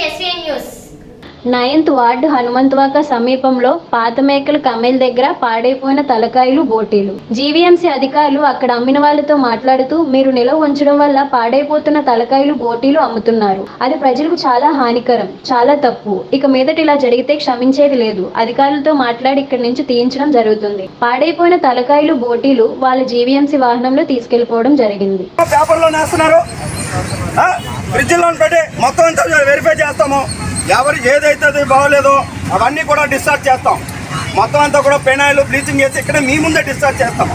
News ninth ward Hanumanthavaka సమీపంలో పాత మేకల కమేల్ దగ్గర పాడైపోయిన తలకాయలు బోటీలు. జీవీఎంసీ అధికారులు అక్కడ అమ్మిన వాళ్ళతో మాట్లాడుతూ మీరు నిలవ ఉంచడం వల్ల పాడైపోతున్న తలకాయలు బోటీలు అమ్ముతున్నారు. అది ప్రజలకు చాలా హానికరం చాలా తప్పు. ఇక మీదట ఇలా జరిగితే క్షమించేది లేదు అధికారులతో మాట్లాడి ఇక్కడి నుంచి తీయించడం జరుగుతుంది. పాడైపోయిన తలకాయలు బోటీలు వాళ్ళ జీవీఎంసీ వాహనంలో తీసుకెళ్ళిపోవడం జరిగింది. ఫ్రిడ్జ్లో పెట్టి మొత్తం అంతా వెరిఫై చేస్తాము. ఎవరు ఏదైతే అది బాగోలేదో అవన్నీ కూడా డిశ్చార్జ్ చేస్తాం. మొత్తం అంతా కూడా పెనాయిల్ బ్లీచింగ్ వేసి ఇక్కడ మీ ముందే డిశ్చార్జ్ చేస్తాము.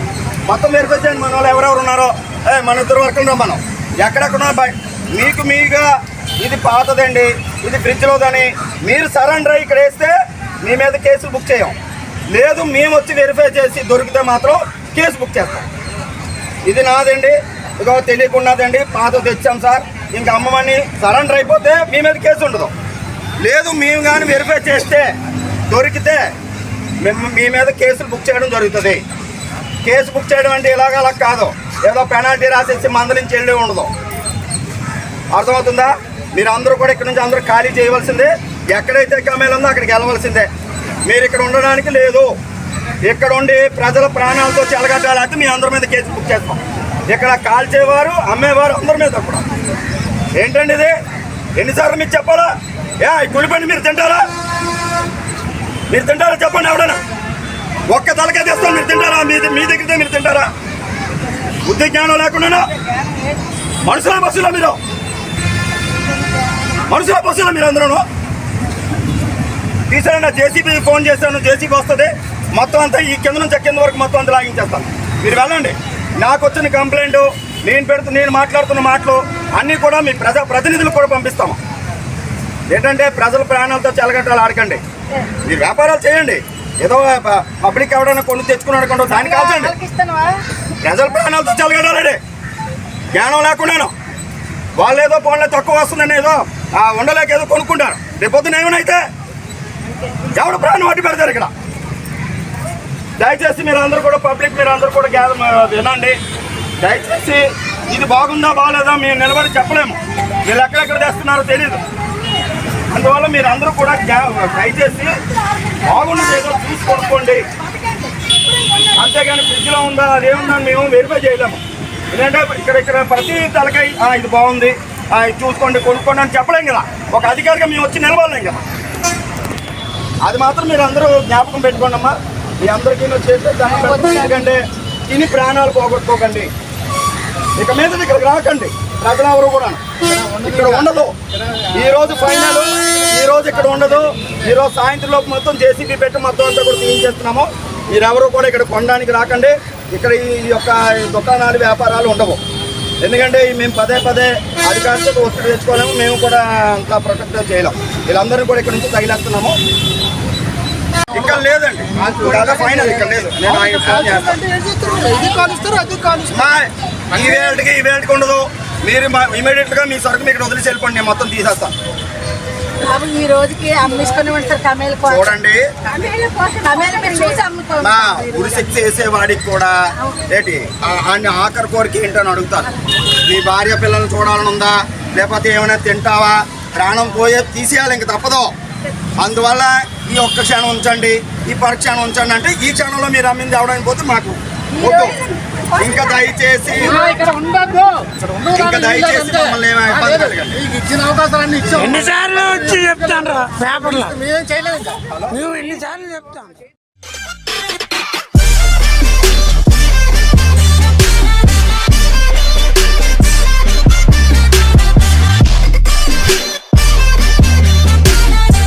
మొత్తం వెరిఫై చేయండి మన వాళ్ళు ఎవరెవరు ఉన్నారో. ఏ మన ఇద్దరు వరకు మనం. ఎక్కడెక్కడ మీకు మీగా ఇది పాతదండి ఇది ఫ్రిడ్జ్లోదని మీరు సరెండర్ అయ్యి ఇక్కడ వేస్తే మీ మీద కేసులు బుక్ చేయం. లేదు మేము వచ్చి వెరిఫై చేసి దొరికితే మాత్రం కేసు బుక్ చేస్తాం. ఇది నాదండి. ఇదిగో తెలియకున్నదండి పాత తెచ్చాం సార్. ఇంకా అమ్మవాడిని సరెండర్ అయిపోతే మీ మీద కేసు ఉండదు. లేదు మేము కానీ వెరిఫై చేస్తే దొరికితే మేము మీ మీద కేసులు బుక్ చేయడం జరుగుతుంది. కేసు బుక్ చేయడం అంటే ఇలాగ అలా కాదు. ఏదో పెనాల్టీ రాసేసి మందలించి వెళ్ళి ఉండదు. అర్థమవుతుందా? మీరు అందరూ కూడా ఇక్కడ నుంచి అందరూ ఖాళీ చేయవలసిందే. ఎక్కడైతే కమేలు ఉందో అక్కడికి వెళ్ళవలసిందే. మీరు ఇక్కడ ఉండడానికి లేదు. ఇక్కడ ఉండి ప్రజల ప్రాణాలతో చెలగట్టాలంటే మీ అందరి మీద కేసు బుక్ చేస్తాం. ఇక్కడ కాల్చేవారు అమ్మేవారు అందరి మీద కూడా. ఏంటండి ఇది? ఎన్నిసార్లు మీకు చెప్పాలా? ఏ కులిపండి మీరు తింటారా? మీరు తింటారా చెప్పండి ఎవడన్నా ఒక్క తలకే తెస్తాను మీరు తింటారా? మీ మీ దగ్గరితే మీరు తింటారా? బుద్ధి జ్ఞానం లేకుండా మనుషుల బస్సులో మీరు? మనుషుల బస్సులో మీరు అందరూ తీసారండి జేసీబీ ఫోన్ చేశాను జేసీబీ వస్తుంది. మొత్తం అంతా ఈ కింద నుంచి కింద వరకు మొత్తం అంతా లాగించేస్తాను. మీరు వెళ్ళండి. నాకు వచ్చిన కంప్లైంట్ నేను పెడుతూ నేను మాట్లాడుతున్న మాటలు అన్నీ కూడా మీ ప్రజా ప్రతినిధులు కూడా పంపిస్తాము ఏంటంటే ప్రజల ప్రాణాలతో చెలగట్టాలి ఆడకండి. మీరు వ్యాపారాలు చేయండి. ఏదో పబ్లిక్ ఎవడైనా కొన్ని తెచ్చుకున్నాడు అనుకోండి దాన్ని కాల్చండి. ప్రజల ప్రాణాలతో చెలగడాలండి జ్ఞానం లేకుండాను. వాళ్ళు ఏదో ఫోన్లో తక్కువ వస్తుందని ఏదో ఆ ఉండలేక ఏదో కొనుక్కుంటారు. రేపొద్దున ఏమైనా ఎవడు ప్రాణం అడ్డు పెడతారు ఇక్కడ? దయచేసి మీరు అందరూ కూడా పబ్లిక్ మీరు అందరూ కూడా గ్యాదర్ వినండి. దయచేసి ఇది బాగుందా బాగాలేదా మేము నిలబడి చెప్పలేము. వీళ్ళు ఎక్కడెక్కడ తెస్తున్నారో తెలియదు అందువల్ల మీరు అందరూ కూడా దయచేసి బాగున్నది ఏదో చూసి కొనుక్కోండి. అంతేగాని ఫ్రిడ్జ్లో ఉందా అదేముందా మేము వెరిఫై చేయలేము. ఎందుకంటే ఇక్కడ ఇక్కడ ప్రతి తలకాయ ఇది బాగుంది. ఇది చూసుకోండి కొనుక్కోండి అని చెప్పలేం కదా. ఒక అధికారిగా మేము వచ్చి నిలబడలేం కదా. అది మాత్రం మీరు అందరూ జ్ఞాపకం పెట్టుకోండి అమ్మా. మీ అందరికీ వచ్చేసి దాన్ని తిని ప్రాణాలు పోగొట్టుకోకండి. ఇక మీద ఇక్కడికి రాకండి. ఎవరు కూడా ఇక్కడ ఉండదు. ఈ రోజు ఫైనల్ ఈ రోజు ఇక్కడ ఉండదు. ఈ రోజు సాయంత్రం లోపు మొత్తం జేసీబీ పెట్టి మొత్తం అంతా కూడా తీయించేస్తున్నాము మీరెవరు కూడా ఇక్కడ కొనడానికి రాకండి. ఇక్కడ ఈ యొక్క దుకాణాలు వ్యాపారాలు ఉండవు. ఎందుకంటే మేము పదే పదే అధికారులతో ఒత్తిడి తెచ్చుకోలేము. మేము కూడా అంత ప్రొటెక్ట్ చేయలేము. వీళ్ళందరినీ కూడా ఇక్కడ నుంచి తగిలేస్తున్నాము. ఇక్కడ లేదండి. ఫైనల్ ఇక్కడ లేదు. నేను ఆయన ఫోన్ చేస్తాను. మా ఈ వేళకి ఈ వేళకి ఉండదు. మీరు ఇమీడియట్గా మీ సరుకు ఇక్కడ వదిలేసి వెళ్ళిపోండి నేను మొత్తం తీసేస్తాను. బాబు ఈ రోజుకి అమ్మిసుకొని ఉంటారు కమేలు చూడండి. ఉరి శక్తి వేసేవాడికి కూడా ఏంటి ఆయన ఆఖరి కోరిక ఏంటని అడుగుతారు నీ భార్య పిల్లల్ని చూడాలని ఉందా? లేకపోతే ఏమైనా తింటావా? ప్రాణం పోయే తీసేయాలి ఇంక తప్పదు. అందువల్ల ఈ ఒక్క క్షణం ఉంచండి ఈ పరి క్షణం ఉంచండి అంటే ఈ క్షణంలో మీరు అమ్మింది అవడానికి పోతే మాకు ఇంకా దయచేసి ఇక్కడ ఉండద్దు. ఇంకా దయచేసి మమ్మల్ని ఇచ్చిన అవకాశాలన్నీ ఇచ్చాం ఎన్నిసార్లు వచ్చి చెప్తాను రా పేపర్లో? మేమేం చేయలేదు ఇంకా నువ్వు ఎన్నిసార్లు చెప్తాను